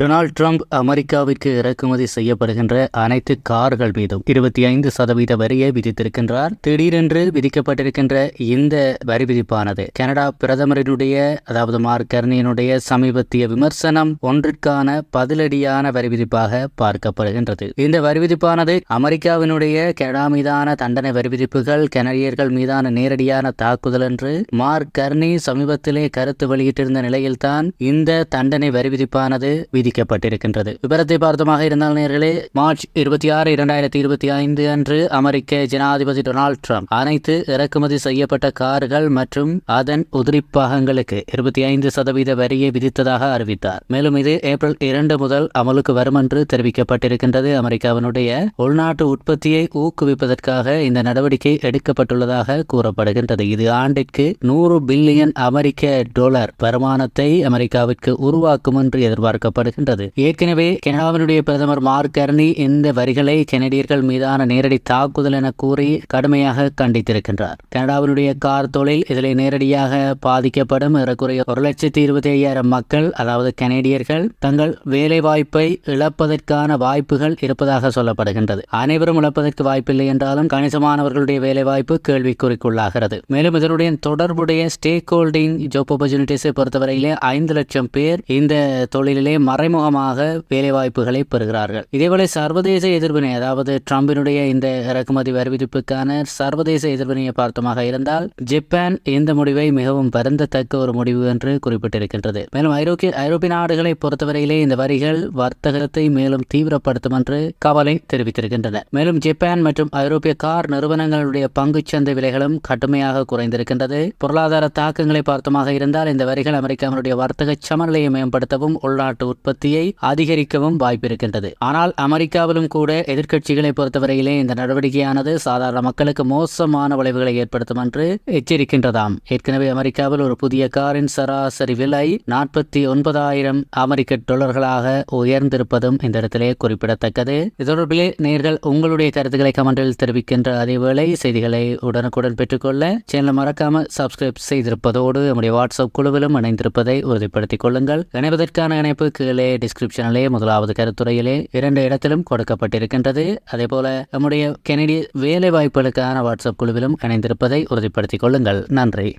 Donald Trump அமெரிக்காவிற்கு இறக்குமதி செய்யப்படுகின்ற அனைத்து கார்கள் மீதும் இருபத்தி ஐந்து சதவீத வரியை விதித்திருக்கின்றார். திடீரென்று விதிக்கப்பட்டிருக்கின்ற இந்த வரி விதிப்பானது கனடா பிரதமரினுடைய அதாவது மார்க் கர்னியினுடைய சமீபத்திய விமர்சனம் ஒன்றிற்கான பதிலடியான வரி விதிப்பாக பார்க்கப்படுகின்றது. இந்த வரி விதிப்பானது அமெரிக்காவினுடைய கனடா மீதான தண்டனை வரி விதிப்புகள் கனடியர்கள் மீதான நேரடியான தாக்குதல் என்று மார்க் கர்னி சமீபத்திலே கருத்து வெளியிட்டிருந்த நிலையில்தான் இந்த தண்டனை வரி விதிப்பானது விதிக்கப்பட்டிருக்கின்றது விபரத்தை பார்த்தமாக இருந்தால் நேர்களே மார்ச் இருபத்தி ஆறு இரண்டாயிரத்தி இருபத்தி ஐந்து அன்று அமெரிக்க ஜனாதிபதி டொனால்ட் ட்ரம்ப் அனைத்து இறக்குமதி செய்யப்பட்ட கார்கள் மற்றும் அதன் உதிரிப்பாகங்களுக்கு இருபத்தி ஐந்து சதவீத வரியை விதித்ததாக அறிவித்தார். மேலும் இது ஏப்ரல் இரண்டு முதல் அமலுக்கு வரும் என்று தெரிவிக்கப்பட்டிருக்கின்றது. அமெரிக்காவினுடைய உள்நாட்டு உற்பத்தியை ஊக்குவிப்பதற்காக இந்த நடவடிக்கை எடுக்கப்பட்டுள்ளதாக கூறப்படுகின்றது. இது ஆண்டிற்கு நூறு பில்லியன் அமெரிக்க டாலர் வருமானத்தை அமெரிக்காவிற்கு உருவாக்கும் என்று எதிர்பார்க்கப்படுகிறது. வருகின்றது ஏற்கனவே கனடாவினுடைய பிரதமர் மார்க் கர்னி இந்த வரிகளை கனடியர்கள் மீதான நேரடி தாக்குதல் என கூறி கடுமையாக கண்டித்திருக்கின்றார். கனடாவினுடைய கார் தொழில் இதில் நேரடியாக பாதிக்கப்படும். ஏறக்குறைய ஒரு லட்சத்தி இருபத்தி ஐயாயிரம் மக்கள் அதாவது கனேடியர்கள் தங்கள் வேலை வாய்ப்பை இழப்பதற்கான வாய்ப்புகள் இருப்பதாக சொல்லப்படுகின்றது. அனைவரும் இழப்பதற்கு வாய்ப்பில்லை என்றாலும் கணிசமானவர்களுடைய வேலை வாய்ப்பு கேள்விக்குறிக்குள்ளாகிறது. மேலும் இதனுடைய தொடர்புடைய ஸ்டேக் ஹோல்டிங் ஜாப் ஆப்பர்ச்சுனிட்டிஸை பொறுத்தவரையிலே ஐந்து லட்சம் பேர் இந்த தொழிலிலே மறைமுகமாக வேலைவாய்ப்புகளை பெறுகிறார்கள். இதேபோல சர்வதேச எதிர்வினை அதாவது ட்ரம்பினுடைய இந்த இறக்குமதி வரி விதிப்புக்கான சர்வதேச எதிர்வினையை பார்த்தமாக இருந்தால் ஜப்பான் இந்த முடிவை மிகவும் வருந்தத்தக்க ஒரு முடிவு என்று குறிப்பிட்டிருக்கின்றது. மேலும் ஐரோப்பிய ஐரோப்பிய நாடுகளை பொறுத்தவரையிலே இந்த வரிகள் வர்த்தகத்தை மேலும் தீவிரப்படுத்தும் என்று கவலை தெரிவித்திருக்கின்றன. மேலும் ஜப்பான் மற்றும் ஐரோப்பிய கார் நிறுவனங்களுடைய பங்குச்சந்தை விலைகளும் கடுமையாக குறைந்திருக்கின்றது. பொருளாதார தாக்கங்களை பார்த்தமாக இருந்தால் இந்த வரிகள் அமெரிக்காவினுடைய வர்த்தக சமநிலையை மேம்படுத்தவும் உள்நாட்டு உற்பத்தி உற்பத்தியை அதிகரிக்கவும் வாய்ப்பிருக்கின்றது. ஆனால் அமெரிக்காவிலும் கூட எதிர்க்கட்சிகளை பொறுத்தவரையிலே இந்த நடவடிக்கையானது சாதாரண மக்களுக்கு மோசமான விளைவுகளை ஏற்படுத்தும் என்று எச்சரிக்கின்றதாம். ஏற்கனவே அமெரிக்காவில் ஒரு புதிய காரின் சராசரி விலை நாற்பத்தி ஒன்பதாயிரம் அமெரிக்க டாலர்களாக உயர்ந்திருப்பதும் இந்த இடத்திலே குறிப்பிடத்தக்கது. இது தொடர்பில் நேர்கள் உங்களுடைய கருத்துக்களை கமெண்டில் தெரிவிக்கின்ற அதேவேளை செய்திகளை உடனுக்குடன் பெற்றுக்கொள்ள சேனலை மறக்காம சப்ஸ்கிரைப் செய்திருப்பதோடு நம்முடைய வாட்ஸ்அப் குழுவிலும் இணைந்திருப்பதை உறுதிப்படுத்திக் கொள்ளுங்கள். இணைவதற்கான இணைப்பு கீழே டிஸ்கிரிப்ஷனிலே முதலாவது கருத்துறையிலே இரண்டு இடத்திலும் கொடுக்கப்பட்டிருக்கின்றது. அதே போல நம்முடைய கெனடி வேலை வாய்ப்புகளுக்கான வாட்ஸ்அப் குழுவிலும் இணைந்திருப்பதை உறுதிப்படுத்திக் கொள்ளுங்கள். நன்றி.